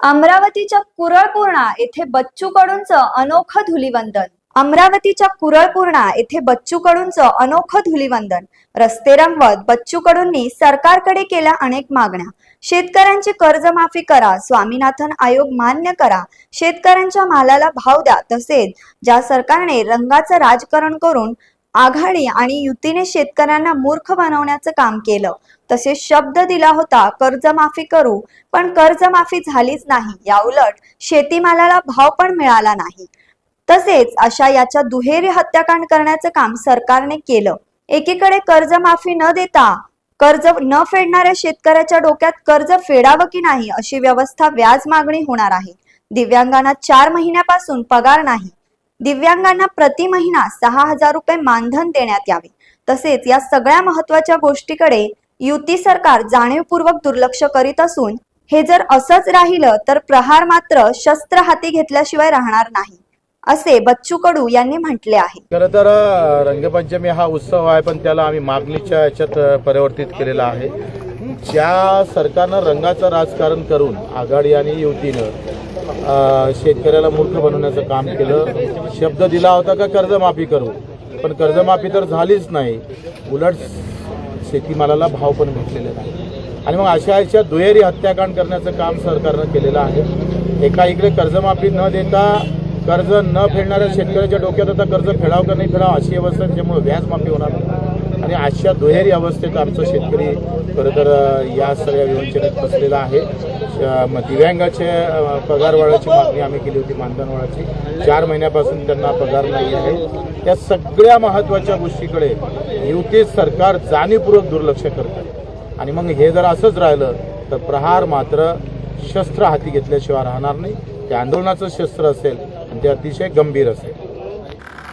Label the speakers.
Speaker 1: अमरावतीच्या कुरळपूर्णा येथे बच्चू कडूंचं अनोखं धुलीवंदन. अमरावतीच्या कुरळपूर्णा येथे बच्चू कडूंचं अनोखं धुलिवंदन. रस्ते रंगवत बच्चू कडूंनी सरकारकडे केल्या अनेक मागण्या. शेतकऱ्यांची कर्जमाफी करा स्वामीनाथन आयोग मान्य करा. शेतकऱ्यांच्या मालाला भाव द्या तसेच ज्या सरकारने रंगाचं राजकारण करून आघाडी आणि युतीने शेतकऱ्यांना मूर्ख बनवण्याचं काम केलं. तसेच शब्द दिला होता कर्जमाफी करू पण कर्जमाफी झालीच नाही. याउलट शेतीमालाला भाव पण मिळाला नाही. तसेच अशा याच्या दुहेरी हत्याकांड करण्याचं काम सरकारने केलं. एकीकडे कर्जमाफी न देता कर्ज न फेडणाऱ्या शेतकऱ्याच्या डोक्यात कर्ज फेडावं की नाही अशी व्यवस्था व्याज मागणी होणार आहे. दिव्यांगांना चार महिन्यापासून पगार नाही. दिव्यांगांना प्रति महिना सहा हजार रुपये मानधन देण्यात यावे. तसेच या सगळ्या महत्त्वाच्या गोष्टीकडे युती सरकार जाणीवपूर्वक दुर्लक्ष करीत असून हे जर असंच राहिलं तर प्रहार मात्र शस्त्र हाती घेतल्याशिवाय राहणार नाही असे बच्चू कडू यांनी म्हटले आहे.
Speaker 2: खर तर रंगपंचमी हा उत्सव आहे पण त्याला आम्ही मागणीच्या याच्यात परिवर्तित केलेला आहे. ज्या सरकारनं रंगाचं राजकारण करून आघाडी आणि युतीनं शेतकऱ्याला मूर्ख बनवण्याचं काम केलं. शब्द दिला होता का कर्जमाफी करू. पण कर्जमाफी तर झालीच नाही. उलट शेतीमालाला भाव पण भेटलेले नाही. आणि मग अशा अशा दुहेरी हत्याकांड करण्याचं काम सरकारनं केलेलं आहे. एका इकडे कर्जमाफी न देता कर्ज न फेडणाऱ्या शेतकऱ्याच्या डोक्यात आता कर्ज फेडावं का नाही फेडावं अशी अवस्था आहे, त्याच्यामुळे होणार नाही. आणि अशा दुहेरी अवस्थेत आमचा शेतकरी खरं तर या सगळ्या विवंचनेत फसलेला आहे. श- दिव्यांगाचे पगारवाढाची मागणी आम्ही केली होती मानधनवाढाची चार महिन्यापासून त्यांना पगार नाही आहे. त्या सगळ्या महत्त्वाच्या गोष्टीकडे युती सरकार जाणीवपूर्वक दुर्लक्ष करतं. आणि मग हे जर असंच राहिलं तर प्रहार मात्र शस्त्र हाती घेतल्याशिवाय राहणार नाही. ते आंदोलनाचं शस्त्र असेल आणि ते अतिशय गंभीर असेल.